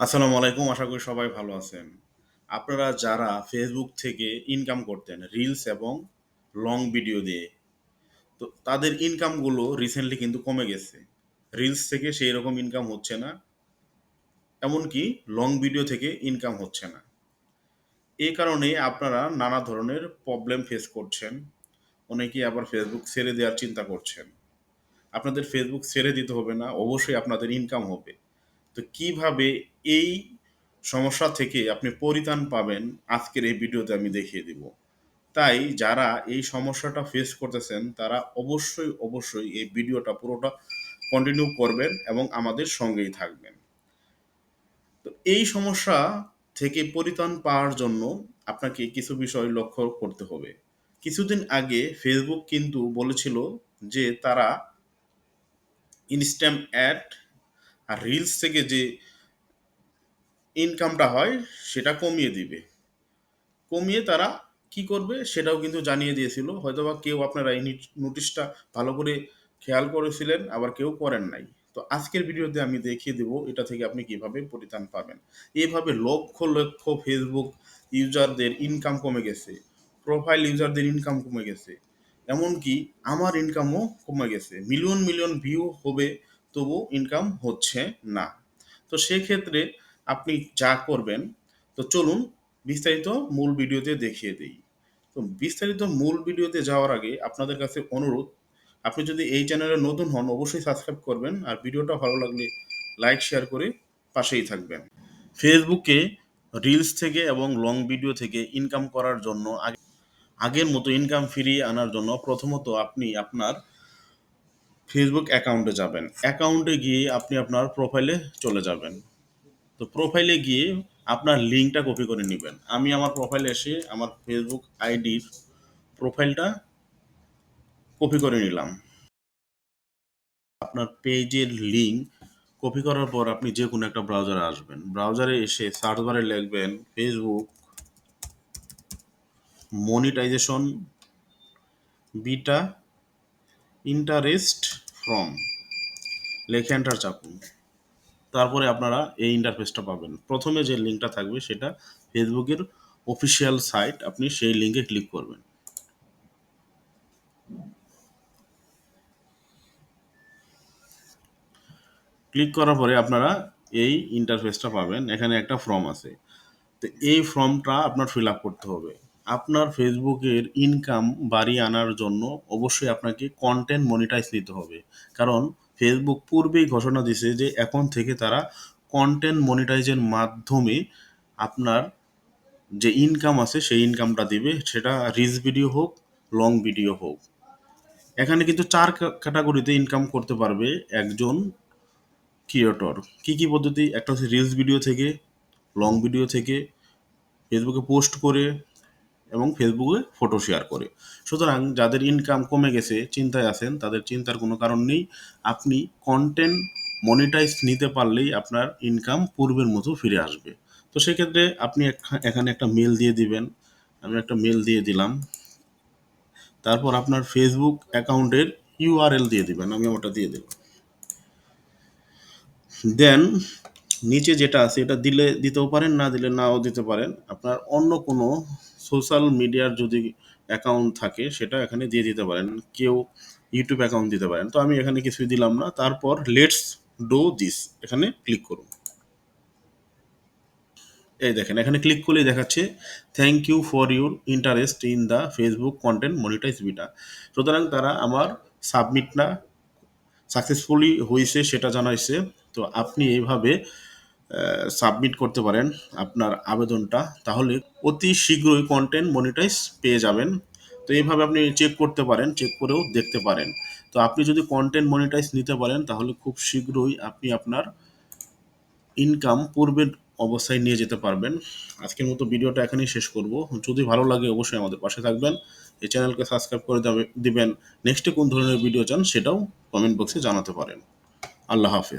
আসসালামু আলাইকুম, আশা করি সবাই ভালো আছেন। আপনারা যারা ফেসবুক থেকে ইনকাম করতেন রিলস এবং লং ভিডিও দিয়ে, তো তাদের ইনকামগুলো রিসেন্টলি কিন্তু কমে গেছে। রিলস থেকে সেই রকম ইনকাম হচ্ছে না, এমনকি লং ভিডিও থেকে ইনকাম হচ্ছে না। এই কারণে আপনারা নানা ধরনের প্রবলেম ফেস করছেন, অনেকেই আবার ফেসবুক ছেড়ে দেওয়ার চিন্তা করছেন। আপনাদের ফেসবুক ছেড়ে দিতে হবে না, অবশ্যই আপনাদের ইনকাম হবে। তো কীভাবে এই সমস্যা থেকে আপনি পরিত্রাণ পাবেন, আজকের এই ভিডিওতে আমি দেখিয়ে দিব। তাই যারা এই সমস্যাটা ফেস করতেছেন, তারা অবশ্যই অবশ্যই এই ভিডিওটা পুরোটা কন্টিনিউ করবেন এবং আমাদের সঙ্গেই থাকবেন। তো এই সমস্যা থেকে পরিত্রাণ পাওয়ার জন্য আপনাকে কিছু বিষয় লক্ষ্য করতে হবে। কিছুদিন আগে ফেসবুক কিন্তু বলেছিল যে তারা ইনস্ট্যান্ট অ্যাড আর রিলস থেকে যে ইনকামটা হয়, সেটা কমিয়ে দিবে। কমিয়ে তারা কি করবে, সেটাও কিন্তু জানিয়ে দিয়েছিল। হয়তোবা কেউ আপনারা এই নোটিশটা ভালো করে খেয়াল করেছিলেন, আবার কেউ করেন নাই। তো আজকের ভিডিওতে আমি দেখিয়ে দেব এটা থেকে আপনি কীভাবে পরিত্রাণ পাবেন। এইভাবে লক্ষ লক্ষ ফেসবুক ইউজারদের ইনকাম কমে গেছে প্রোফাইল ইউজারদের ইনকাম কমে গেছে, এমনকি আমার ইনকামও কমে গেছে। মিলিয়ন মিলিয়ন ভিউ হবে তবু ইনকাম হচ্ছে না। তো সেক্ষেত্রে আপনি যা করবেন, তো চলুন বিস্তারিত মূল ভিডিওতে দেখিয়ে দিই। তো বিস্তারিত মূল ভিডিওতে যাওয়ার আগে আপনাদের কাছে অনুরোধ, আপনি যদি এই চ্যানেলে নতুন হন অবশ্যই সাবস্ক্রাইব করবেন আর ভিডিওটা ভালো লাগলে লাইক শেয়ার করে পাশেই থাকবেন। ফেসবুকে রিলস থেকে এবং লং ভিডিও থেকে ইনকাম করার জন্য আগে, আগের মতো ইনকাম ফিরিয়ে আনার জন্য প্রথমত আপনি আপনার ফেসবুক অ্যাকাউন্টে যাবেন। অ্যাকাউন্টে গিয়ে আপনি আপনার প্রোফাইলে চলে যাবেন। তো প্রোফাইলে গিয়ে আপনার লিঙ্কটা কপি করে নেবেন। আমি আমার প্রোফাইলে এসে আমার ফেসবুক আইডির প্রোফাইলটা কপি করে নিলাম। আপনার পেজের লিঙ্ক কপি করার পর আপনি যে কোনো একটা ব্রাউজারে আসবেন। ব্রাউজারে এসে সার্চ বারে লিখবেন Facebook monetization beta interest from লেখে এন্টার চাপুন। তারপরে আপনারা এই ইন্টারফেসটা পাবেন। প্রথমে যে লিঙ্কটা থাকবে সেটা ফেসবুকের অফিসিয়াল সাইট আপনি সেই লিঙ্কে ক্লিক করবেন। ক্লিক করার পরে আপনারা এই ইন্টারফেসটা পাবেন। এখানে একটা ফর্ম আছে। তো এই ফর্মটা আপনার ফিল আপ করতে হবে। আপনার ফেসবুকের ইনকাম বাড়িয়ে আনার জন্য অবশ্যই আপনাকে কন্টেন্ট মনিটাইজ নিতে হবে। কারণ ফেসবুক পূর্বেই ঘোষণা দিছে যে এখন থেকে তারা কন্টেন্ট মনিটাইজের মাধ্যমে আপনার যে ইনকাম আছে সেই ইনকামটা দিবে। সেটা রিলস ভিডিও হোক লং ভিডিও হোক। এখানে কিন্তু চার ক্যাটাগরিতে ইনকাম করতে পারবে একজন ক্রিয়েটর কি কি পদ্ধতি? একটা হচ্ছে রিলস ভিডিও থেকে লং ভিডিও থেকে, ফেসবুকে পোস্ট করে এবং ফেসবুকে ফটো শেয়ার করে। সুতরাং যাদের ইনকাম কমে গেছে, চিন্তায় আছেন, তাদের চিন্তার কোনো কারণ নেই। আপনি কন্টেন্ট মনিটাইজ নিতে পারলেই আপনার ইনকাম পূর্বের মতো ফিরে আসবে। তো সেক্ষেত্রে আপনি এখানে একটা মেল দিয়ে দিবেন। আমি একটা মেল দিয়ে দিলাম। তারপর আপনার ফেসবুক অ্যাকাউন্টের ইউআরএল দিয়ে দিবেন। আমি ওটা দিয়ে দেব দেন নিচে যেটা আছে, এটা দিলে দিতেও পারেন, না দিলে নাও দিতে পারেন। আপনার অন্য কোনো সোশ্যাল মিডিয়ার যদি অ্যাকাউন্ট থাকে, সেটা এখানে দিয়ে দিতে পারেন। কেউ ইউটিউব অ্যাকাউন্ট দিতে পারেন। তো আমি এখানে কিছুই দিলাম না। তারপর লেটস ডো দিস এখানে ক্লিক করুন। এই দেখেন, এখানে ক্লিক করলেই দেখাচ্ছে thank you for your interest in the Facebook content monetize beta সুতরাং তারা আমার সাবমিটটা সাকসেসফুলি হয়েছে সেটা জানাইছে। তো আপনি এইভাবে সাবমিট করতে পারেন আপনার আবেদনটা, তাহলে অতি শীঘ্রই কন্টেন্ট মনিটাইজ পেয়ে যাবেন। তো এইভাবে আপনি চেক করতে পারেন চেক করেও দেখতে পারেন। তো আপনি যদি কন্টেন্ট মনিটাইজ নিতে পারেন, তাহলে খুব শীঘ্রই আপনি আপনার ইনকাম পূর্বের অবস্থায় নিয়ে যেতে পারবেন। আজকের মতো ভিডিওটা এখানেই শেষ করব। যদি ভালো লাগে অবশ্যই আমাদের পাশে থাকবেন। এই চ্যানেলকে সাবস্ক্রাইব করে দিবেন। নেক্সটে কোন ধরনের ভিডিও চান, সেটাও কমেন্ট বক্সে জানাতে পারেন। আল্লাহ হাফেজ।